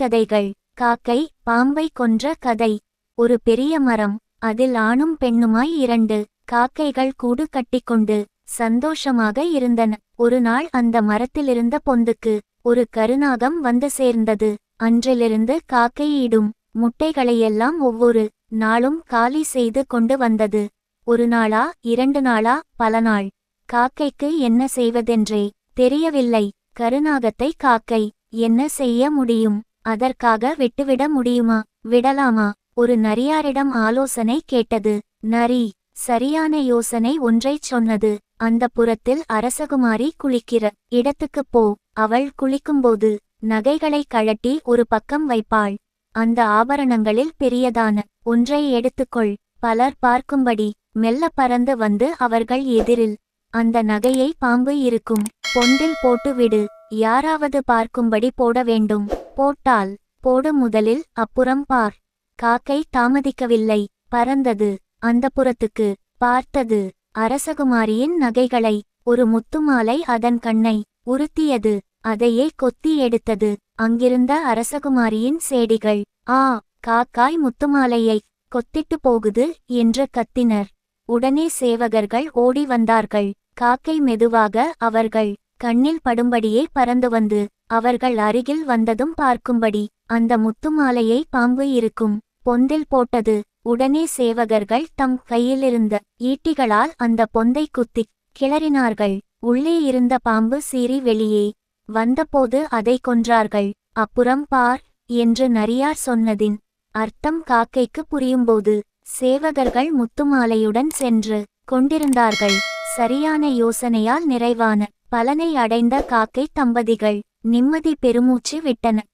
கதைகள். காக்கை பாம்பை கொன்ற கதை. ஒரு பெரிய மரம் அதில் ஆணும் பெண்ணுமாய் இரண்டு காக்கைகள் கூடு கட்டிக்கொண்டு சந்தோஷமாக இருந்தன. ஒரு நாள் அந்த மரத்திலிருந்த பொந்துக்கு ஒரு கருநாகம் வந்து சேர்ந்தது. அன்றிலிருந்து காக்கையிடும் முட்டைகளையெல்லாம் ஒவ்வொரு நாளும் காலி செய்து கொண்டு வந்தது. ஒரு நாளா இரண்டு நாளா பல நாள். காக்கைக்கு என்ன செய்வதென்றே தெரியவில்லை. கருநாகத்தை காக்கை என்ன செய்ய முடியும்? அதற்காக விட்டுவிட முடியுமா? விடலாமா? ஒரு நரியாரிடம் ஆலோசனை கேட்டது. நரி சரியான யோசனை ஒன்றைச் சொன்னது. அந்த புறத்தில் அரசகுமாரி குளிக்கிற இடத்துக்குப் போ. அவள் குளிக்கும்போது நகைகளை கழட்டி ஒரு பக்கம் வைப்பாள். அந்த ஆபரணங்களில் பெரியதான ஒன்றை எடுத்துக்கொள். பலர் பார்க்கும்படி மெல்ல பறந்து வந்து அவர்கள் எதிரில். அந்த நகையை பாம்பு இருக்கும். பொந்தில் போட்டு விடு. யாராவது பார்க்கும்படி போட வேண்டும். போட்டால் போடு முதலில் அப்புறம் பார். காக்கை தாமதிக்கவில்லை. பறந்தது. அந்த புறத்துக்கு பார்த்தது. அரசகுமாரியின் நகைகளை. ஒரு முத்துமாலை அதன் கண்ணை உறுத்தியது. அதையே கொத்தி எடுத்தது. அங்கிருந்த அரசகுமாரியின் சேடிகள். ஆ காக்காய் முத்துமாலையை கொத்திட்டு போகுது என்று கத்தினர். உடனே சேவகர்கள் ஓடி வந்தார்கள். காக்கை மெதுவாக அவர்கள் கண்ணில் படும்படியே பறந்து வந்து அவர்கள் அருகில் வந்ததும் பார்க்கும்படி அந்த முத்துமாலையை பாம்பு இருக்கும் பொந்தில் போட்டது. உடனே சேவகர்கள் தம் கையிலிருந்த ஈட்டிகளால் அந்த பொந்தை குத்திக் கிளறினார்கள். உள்ளே இருந்த பாம்பு சீறி வெளியே வந்தபோது அதை கொன்றார்கள். அப்புறம் பார் என்று நரியார் சொன்னதின் அர்த்தம் காக்கைக்கு புரியும்போது சேவகர்கள் முத்துமாலையுடன் சென்று கொண்டிருந்தார்கள். சரியான யோசனையால் நிறைவான பலனை அடைந்த காக்கை தம்பதிகள். நிம்மதி பெருமூச்சு விட்டன.